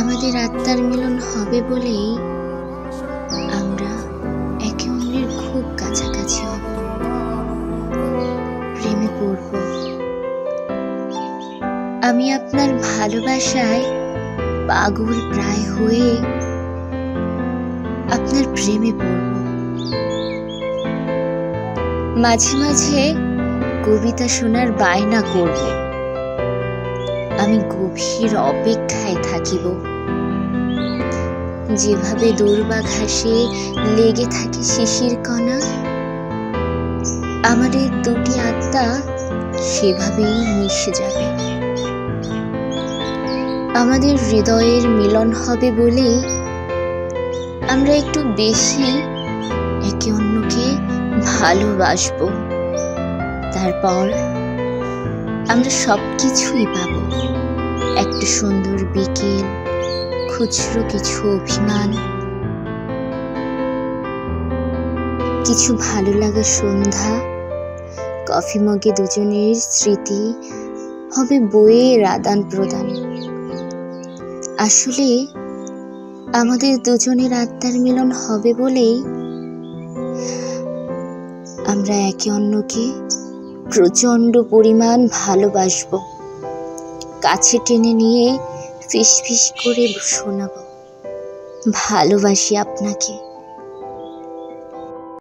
আমাদের আত্মার মিলন হবে বলেই আমরা একে অন্যের খুব কাছাকাছি হব। প্রেমে পড়ব। আমি আপনার ভালোবাসায় পাগল প্রায় হয়ে আপনার প্রেমে পড়ব। মাঝে মাঝে কবিতা শোনার বায়না করব। আমি গভীর অপেক্ষায় থাকিব। যেভাবে দুর্বা ঘাসে লেগে থাকে শিশির কণা, আমাদের দুটি আত্মা সেভাবেই মিশে যাবে। আমাদের হৃদয়ের মিলন হবে বলে আমরা একটু বেশি একে অন্যকে ভালোবাসবো। তারপর আমরা সব কিছুই পাবো। একটা সুন্দর বিকেল, খুচরো কিছু অভিমান। কিছু ভালো লাগা সন্ধ্যা, কফি মগে দুজনের স্মৃতি, হবে বইয়ের আদান প্রদান। আসলে, আমাদের দুজনের আত্মার মিলন হবে বলেই আমরা একে অন্যকে প্রচণ্ড পরিমাণ ভালোবাসব। কাছে টেনে নিয়ে ফিস ফিস করে শোনাব। ভালোবাসি আপনাকে।